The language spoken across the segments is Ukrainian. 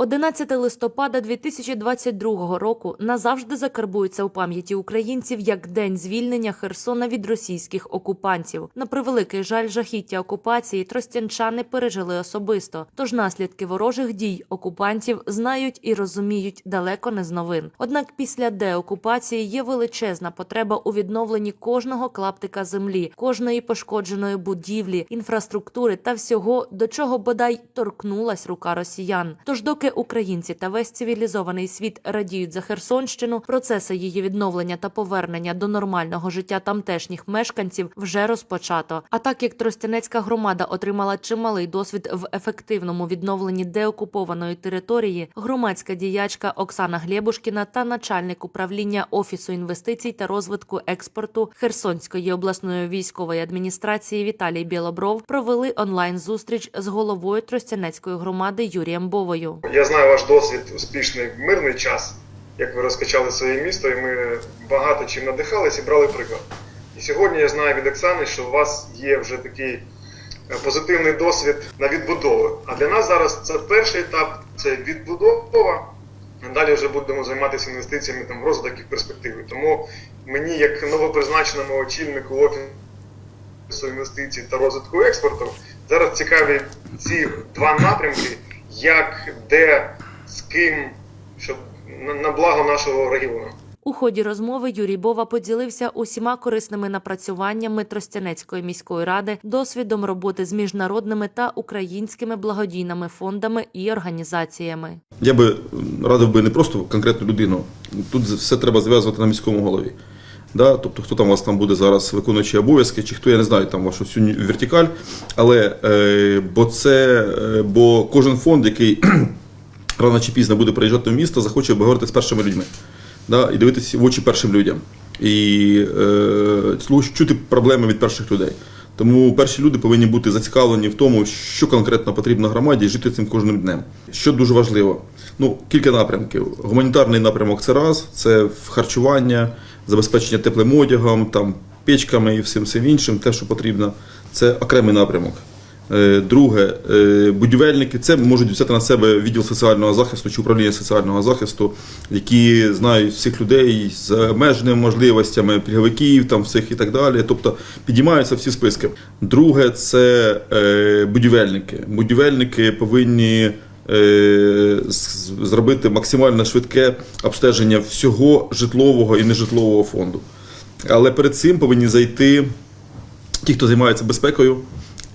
11 листопада 2022 року назавжди закарбується у пам'яті українців як день звільнення Херсона від російських окупантів. На превеликий жаль, жахіття окупації тростянчани пережили особисто. Тож наслідки ворожих дій окупантів знають і розуміють далеко не з новин. Однак після деокупації є величезна потреба у відновленні кожного клаптика землі, кожної пошкодженої будівлі, інфраструктури та всього, до чого бодай торкнулась рука росіян. Тож, доки українці та весь цивілізований світ радіють за Херсонщину, процеси її відновлення та повернення до нормального життя тамтешніх мешканців вже розпочато. А так як Тростянецька громада отримала чималий досвід в ефективному відновленні деокупованої території, громадська діячка Оксана Глєбушкіна та начальник управління офісу інвестицій та розвитку експорту Херсонської обласної військової адміністрації Віталій Білобров провели онлайн зустріч з головою Тростянецької громади Юрієм Бовою. Я знаю ваш досвід успішний мирний час, як ви розкачали своє місто, і ми багато чим надихалися і брали приклад. І сьогодні я знаю від Оксани, що у вас є вже такий е, позитивний досвід на відбудову. А для нас зараз це перший етап це відбудова. Далі вже будемо займатися інвестиціями там в розвиток і перспективи. Тому мені, як новопризначеному очільнику офісу інвестицій та розвитку експорту, зараз цікаві ці два напрямки, як, де, з ким, щоб на, на благо нашого регіону. У ході розмови Юрій Бова поділився усіма корисними напрацюваннями Тростянецької міської ради, досвідом роботи з міжнародними та українськими благодійними фондами і організаціями. Я би радив би не просто конкретну людину. Тут все треба зв'язувати на міському голові. Да? Тобто, хто там у вас там буде зараз виконуючий обов'язки, чи хто я не знаю там вашу всю вертикаль. Але е, бо це е, бо кожен фонд, який рано чи пізно буде приїжджати в місто, захоче обговорити з першими людьми. Да? І дивитися в очі першим людям. І е, чути проблеми від перших людей. Тому перші люди повинні бути зацікавлені в тому, що конкретно потрібно громаді, і жити цим кожним днем. Що дуже важливо, ну кілька напрямків. Гуманітарний напрямок це раз, це харчування, забезпечення теплим одягом, там печками і всім всім іншим, те, що потрібно. Це окремий напрямок. Е, Друге, е, будівельники це можуть взяти на себе відділ соціального захисту чи управління соціального захисту, які знають всіх людей з обмеженими можливостями, пільговиків, там всіх і так далі. Тобто підіймаються всі списки. Друге, це е, будівельники. Будівельники повинні зробити максимально швидке обстеження всього житлового і нежитлового фонду. Але перед цим повинні зайти ті, хто займається безпекою,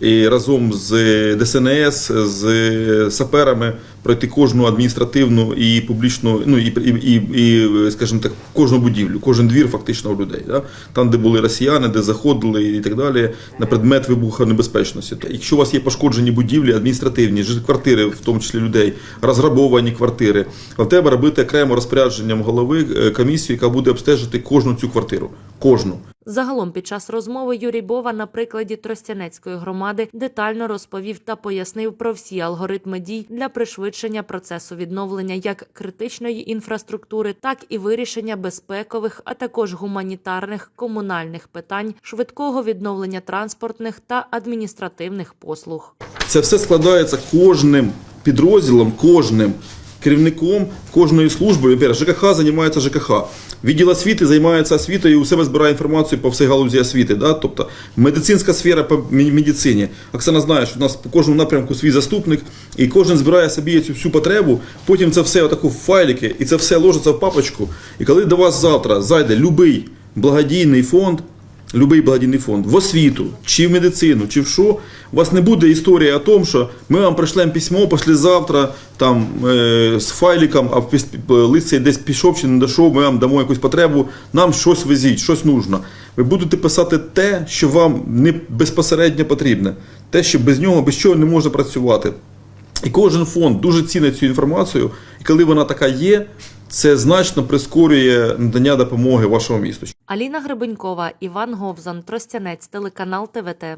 і разом з ДСНС, з саперами пройти кожну адміністративну і публічну, ну і, і, і, скажімо так, кожну будівлю, кожен двір фактично у людей. Да? Там, де були росіяни, де заходили і так далі, на предмет вибухонебезпечності. Якщо у вас є пошкоджені будівлі, адміністративні, квартири, в тому числі людей, розграбовані квартири, вам треба робити окремо розпорядженням голови е, комісію, яка буде обстежити кожну цю квартиру. Кожну. Загалом під час розмови Юрій Бова на прикладі Тростянецької громади детально розповів та пояснив про всі алгоритми дій для пришвидшення процесу відновлення як критичної інфраструктури, так і вирішення безпекових, а також гуманітарних комунальних питань, швидкого відновлення транспортних та адміністративних послуг. Це все складається кожним підрозділом, кожним керівником кожної служби. Наприклад, ЖКХ займається ЖКХ. Відділ освіти займається освітою і у себе збирає інформацію по всій галузі освіти. Да? Тобто медицинська сфера по медицині. Оксана знає, що в нас по кожному напрямку свій заступник, і кожен збирає собі цю всю потребу. Потім це все отаку в файлики, і це все ложиться в папочку. І коли до вас завтра зайде любий благодійний фонд, Любий благодійний фонд в освіту, чи в медицину, чи в що, у вас не буде історії о тому, що ми вам пришлемо письмо післязавтра там, е, з файликом, а в піс- лист десь пішов чи не дійшов, ми вам дамо якусь потребу, нам щось везіть, щось нужно. Ви будете писати те, що вам не безпосередньо потрібне, те, що без нього, без чого не можна працювати. І кожен фонд дуже цінить цю інформацію, і коли вона така є, це значно прискорює надання допомоги вашому місту. Аліна Гребенькова, Іван Говзан, Тростянець, телеканал ТВТ.